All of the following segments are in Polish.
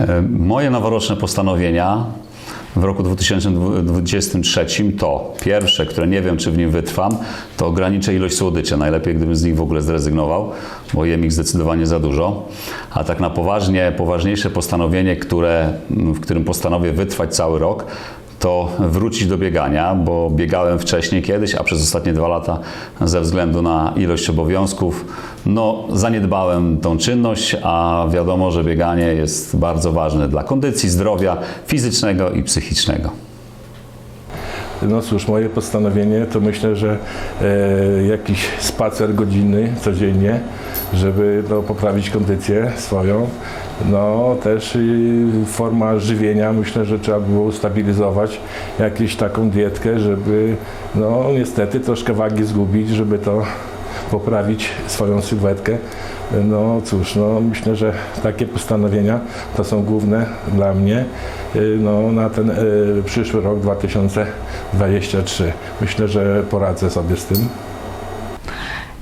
E, Moje noworoczne postanowienia w roku 2023 to pierwsze, które nie wiem, czy w nim wytrwam, to ograniczę ilość słodyczy. Najlepiej, gdybym z nich w ogóle zrezygnował, bo jem ich zdecydowanie za dużo. A tak na poważnie, poważniejsze postanowienie, które, w którym postanowię wytrwać cały rok, to wrócić do biegania, bo biegałem wcześniej kiedyś, a przez ostatnie dwa lata ze względu na ilość obowiązków, no zaniedbałem tą czynność, a wiadomo, że bieganie jest bardzo ważne dla kondycji, zdrowia fizycznego i psychicznego. No cóż, moje postanowienie to myślę, że e, jakiś spacer godzinny codziennie, żeby no, poprawić kondycję swoją. No też y, forma żywienia, myślę, że trzeba było ustabilizować jakąś taką dietkę, żeby no niestety troszkę wagi zgubić, żeby to poprawić swoją sylwetkę. No cóż, no myślę, że takie postanowienia to są główne dla mnie y, no, na ten y, przyszły rok 2023. Myślę, że poradzę sobie z tym.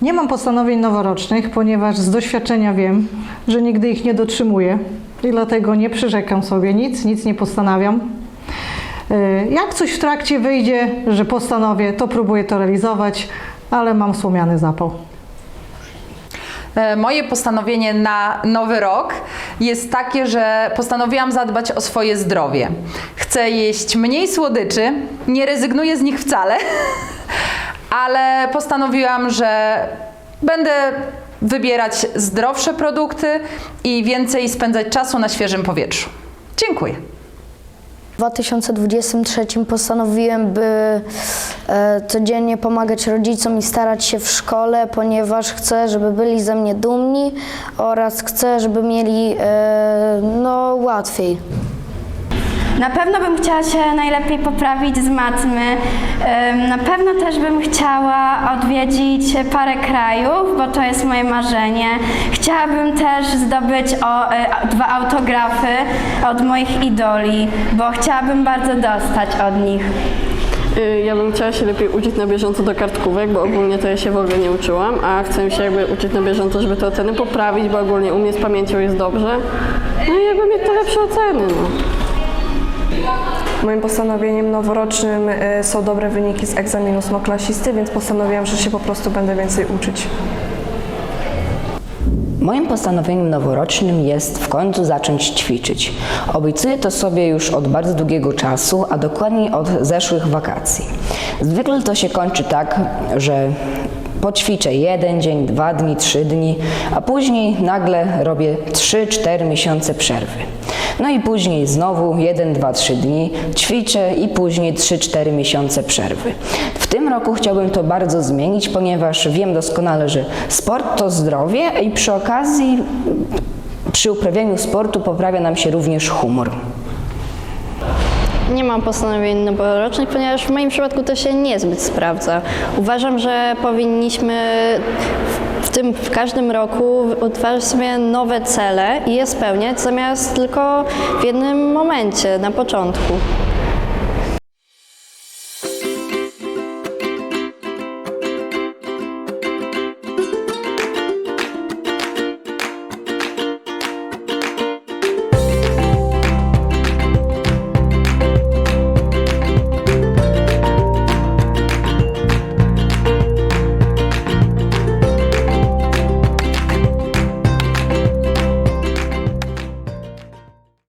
Nie mam postanowień noworocznych, ponieważ z doświadczenia wiem, że nigdy ich nie dotrzymuję i dlatego nie przyrzekam sobie nic, nic nie postanawiam. Y, Jak coś w trakcie wyjdzie, że postanowię, to próbuję to realizować, ale mam słomiany zapał. E, Moje postanowienie na nowy rok jest takie, że postanowiłam zadbać o swoje zdrowie. Chcę jeść mniej słodyczy, nie rezygnuję z nich wcale, ale postanowiłam, że będę wybierać zdrowsze produkty i więcej spędzać czasu na świeżym powietrzu. Dziękuję. W 2023 postanowiłem, by e, codziennie pomagać rodzicom i starać się w szkole, ponieważ chcę, żeby byli ze mnie dumni oraz chcę, żeby mieli e, no, łatwiej. Na pewno bym chciała się najlepiej poprawić z matmy. Na pewno też bym chciała odwiedzić parę krajów, bo to jest moje marzenie. Chciałabym też zdobyć o, y, dwa autografy od moich idoli, bo chciałabym bardzo dostać od nich. Y, Ja bym chciała się lepiej uczyć na bieżąco do kartkówek, bo ogólnie to ja się w ogóle nie uczyłam, a chcę się jakby uczyć na bieżąco, żeby te oceny poprawić, bo ogólnie u mnie z pamięcią jest dobrze. No i jakby mieć te lepsze oceny, no. Moim postanowieniem noworocznym e, są dobre wyniki z egzaminu ósmoklasisty, więc postanowiłam, że się po prostu będę więcej uczyć. Moim postanowieniem noworocznym jest w końcu zacząć ćwiczyć. Obiecuję to sobie już od bardzo długiego czasu, a dokładniej od zeszłych wakacji. Zwykle to się kończy tak, że poćwiczę jeden dzień, dwa dni, trzy dni, a później nagle robię 3-4 miesiące przerwy. No i później znowu 1, 2, 3 dni ćwiczę i później 3-4 miesiące przerwy. W tym roku chciałbym to bardzo zmienić, ponieważ wiem doskonale, że sport to zdrowie i przy okazji przy uprawianiu sportu poprawia nam się również humor. Nie mam postanowień noworocznych, ponieważ w moim przypadku to się niezbyt sprawdza. Uważam, że powinniśmy w tym w każdym roku utwarzać sobie nowe cele i je spełniać, zamiast tylko w jednym momencie, na początku.